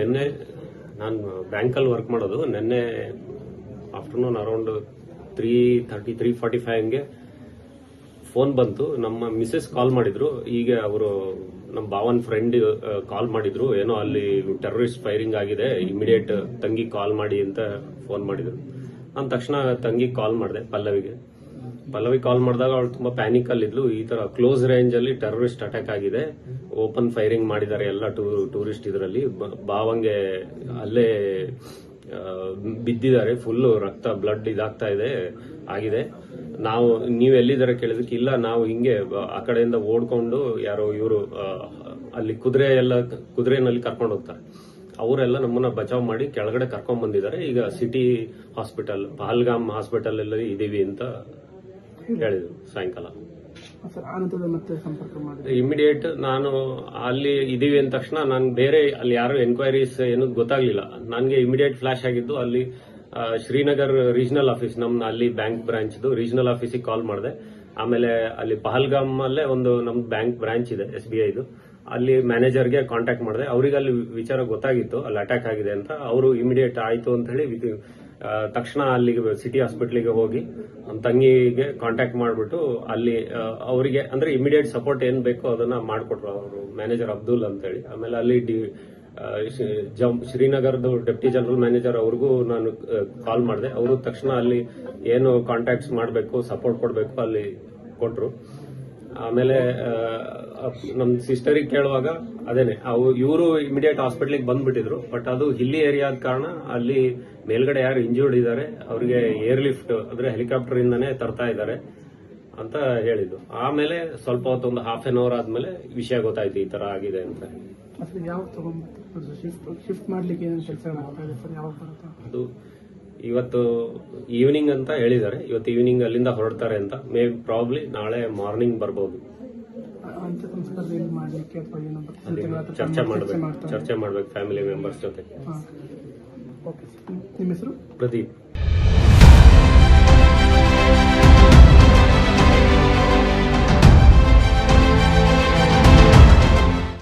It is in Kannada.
ನಿನ್ನೆ ನಾನು ಬ್ಯಾಂಕಲ್ಲಿ ವರ್ಕ್ ಮಾಡೋದು. ನಿನ್ನೆ afternoon around three thirty three forty five ಹಂಗೆ ಫೋನ್ ಬಂತು. ನಮ್ಮ ಮಿಸ್ಸಸ್ ಕಾಲ್ ಮಾಡಿದ್ರು. ಈಗ ಅವರು ನಮ್ಮ ಭಾವನ್ ಫ್ರೆಂಡ್ ಕಾಲ್ ಮಾಡಿದ್ರು. ಏನೋ ಅಲ್ಲಿ ಟೆರರಿಸ್ಟ್ ಫೈರಿಂಗ್ ಆಗಿದೆ. ಇಮಿಡಿಯೇಟ್ ತಂಗಿ ಕಾಲ್ ಮಾಡಿ ಅಂತ ಫೋನ್ ಮಾಡಿದ್ರು. ನಾನು ತಕ್ಷಣ ತಂಗಿ ಕಾಲ್ ಮಾಡಿದೆ ಪಲ್ಲವಿಗೆ. ಪಲ್ಲವಿ ಕಾಲ್ ಮಾಡಿದಾಗ ಅವಳು ತುಂಬಾ ಪ್ಯಾನಿಕ್ ಅಲ್ಲಿದ್ಲು ಈ ತರ ಕ್ಲೋಸ್ ರೇಂಜ್ ಅಲ್ಲಿ ಟೆರರಿಸ್ಟ್ ಅಟ್ಯಾಕ್ ಆಗಿದೆ. ಓಪನ್ ಫೈರಿಂಗ್ ಮಾಡಿದ್ದಾರೆ ಎಲ್ಲ ಟೂರಿಸ್ಟ್ ಇದರಲ್ಲಿ. ಬಾವಂಗೆ ಅಲ್ಲೇ ಬಿದ್ದಿದ್ದಾರೆ. ಫುಲ್ ರಕ್ತ ಬ್ಲಡ್ ಇದಾಗ್ತಾ ಇದೆ, ಆಗಿದೆ. ನಾವು, ನೀವು ಎಲ್ಲಿದ್ದಾರೆ ಕೇಳಿದಕ್ಕೆ ಇಲ್ಲ, ನಾವು ಹಿಂಗೆ, ಆ ಕಡೆಯಿಂದ ಓಡ್ಕೊಂಡು ಯಾರೋ ಇವರು ಅಲ್ಲಿ ಕುದುರೆ ಎಲ್ಲ, ಕುದುರೆನಲ್ಲಿ ಕರ್ಕೊಂಡು ಹೋಗ್ತಾರೆ. ಅವರೆಲ್ಲ ನಮ್ಮನ್ನ ಬಚಾವ್ ಮಾಡಿ ಕೆಳಗಡೆ ಕರ್ಕೊಂಡ್ ಬಂದಿದ್ದಾರೆ ಈಗ ಸಿಟಿ ಹಾಸ್ಪಿಟಲ್ ಪಹಲ್ಗಾಮ್ ಹಾಸ್ಪಿಟಲ್ ಎಲ್ಲ ಇದೀವಿ ಅಂತ ಹೇಳಿದ್ರು ಸಾಯಂಕಾಲ. ಸರ್ ಆನಂತರದಲ್ಲಿ ಮತ್ತೆ ಸಂಪರ್ಕ ಮಾಡಿದೆ ಇಮಿಡಿಯೇಟ್ ನಾನು ಅಲ್ಲಿ ಇದೀವಿ ಅಂದ ತಕ್ಷಣ ನಾನು ಬೇರೆ ಅಲ್ಲಿ ಯಾರು ಎನ್ಕ್ವೈರೀಸ್ ಏನು ಗೊತ್ತಾಗ್ಲಿಲ್ಲ. ನನಗೆ ಇಮಿಡಿಯೇಟ್ ಫ್ಲಾಶ್ ಆಗಿದ್ದು ಅಲ್ಲಿ ಶ್ರೀನಗರ್ ರೀಜನಲ್ ಆಫೀಸ್ ನಮ್ ಅಲ್ಲಿ ಬ್ಯಾಂಕ್ ಬ್ರಾಂಚ್ದು ರೀಜನಲ್ ಆಫೀಸಿಗೆ ಕಾಲ್ ಮಾಡಿದೆ. ಆಮೇಲೆ ಅಲ್ಲಿ ಪಹಲ್ಗಾಮ್ ಅಲ್ಲೇ ಒಂದು ನಮ್ ಬ್ಯಾಂಕ್ ಬ್ರಾಂಚ್ ಇದೆ ಎಸ್ ಬಿ ಐದು ಅಲ್ಲಿ ಮ್ಯಾನೇಜರ್ಗೆ ಕಾಂಟ್ಯಾಕ್ಟ್ ಮಾಡಿದೆ. ಅವ್ರಿಗೆ ಅಲ್ಲಿ ವಿಚಾರ ಗೊತ್ತಾಗಿತ್ತು ಅಲ್ಲಿ ಅಟ್ಯಾಕ್ ಆಗಿದೆ ಅಂತ. ಅವರು ಇಮಿಡಿಯೇಟ್ ಆಯ್ತು ಅಂತ ಹೇಳಿ ತಕ್ಷಣ ಅಲ್ಲಿಗೆ ಸಿಟಿ ಹಾಸ್ಪಿಟ್ಲಿಗೆ ಹೋಗಿ ನಮ್ಮ ತಂಗಿಗೆ ಕಾಂಟ್ಯಾಕ್ಟ್ ಮಾಡಿಬಿಟ್ಟು ಅಲ್ಲಿ ಅವರಿಗೆ ಅಂದ್ರೆ ಇಮಿಡಿಯೇಟ್ ಸಪೋರ್ಟ್ ಏನ್ ಬೇಕೋ ಅದನ್ನ ಮಾಡಿಕೊಟ್ರು ಅವರು ಮ್ಯಾನೇಜರ್ ಅಬ್ದುಲ್ ಅಂತ ಹೇಳಿ ಆಮೇಲೆ ಅಲ್ಲಿ ಡಿ ಜಮ್ ಶ್ರೀನಗರ್ದು ಡೆಪ್ಟಿ ಜನರಲ್ ಮ್ಯಾನೇಜರ್ ಅವ್ರಿಗೂ ನಾನು ಕಾಲ್ ಮಾಡಿದೆ. ಅವರು ತಕ್ಷಣ ಅಲ್ಲಿ ಏನು ಕಾಂಟ್ಯಾಕ್ಟ್ಸ್ ಮಾಡಬೇಕು ಸಪೋರ್ಟ್ ಕೊಡಬೇಕು ಅಲ್ಲಿ ಕೊಟ್ರು. ಆಮೇಲೆ ನಮ್ಮ ಸಿಸ್ಟರಿಗೆ ಕೇಳುವಾಗ ಅದೇನೆ ಅವು ಇವರು ಇಮಿಡಿಯೇಟ್ ಹಾಸ್ಪಿಟ್ಲಿಗೆ ಬಂದ್ಬಿಟ್ಟಿದ್ರು ಬಟ್ ಅದು ಹಿಲ್ಲಿ ಏರಿಯಾದ ಕಾರಣ ಅಲ್ಲಿ ಮೇಲ್ಗಡೆ ಯಾರು ಇಂಜೂರ್ಡ್ ಇದ್ದಾರೆ ಅವರಿಗೆ ಏರ್ ಲಿಫ್ಟ್ ಅಂದ್ರೆ ಹೆಲಿಕಾಪ್ಟರ್ ಇಂದಾನೆ ತರ್ತಾ ಇದ್ದಾರೆ ಅಂತ ಹೇಳಿದ್ರು ಆಮೇಲೆ ಸ್ವಲ್ಪ ಹೊತ್ತೊಂದು ಹಾಫ್ ಅನ್ ಅವರ್ ಆದ್ಮೇಲೆ ವಿಷಯ ಗೊತ್ತಾಯ್ತು ಈ ತರ ಆಗಿದೆ ಅಂತ. ಶಿಫ್ಟ್ ಅದು ಇವತ್ತು ಈವ್ನಿಂಗ್ ಅಂತ ಹೇಳಿದ್ದಾರೆ. ಇವತ್ತು ಈವ್ನಿಂಗ್ ಅಲ್ಲಿಂದ ಹೊರಡ್ತಾರೆ ಅಂತ. ಮೇ ಪ್ರಾಬ್ಲಿ ನಾಳೆ ಮಾರ್ನಿಂಗ್ ಬರ್ಬೋದು. ಚರ್ಚೆ ಮಾಡ್ಬೇಕು. ಚರ್ಚೆ ಮಾಡ್ಬೇಕು ಫ್ಯಾಮಿಲಿ ಮೆಂಬರ್ಸ್ ಜೊತೆ. ಪ್ರದೀಪ್.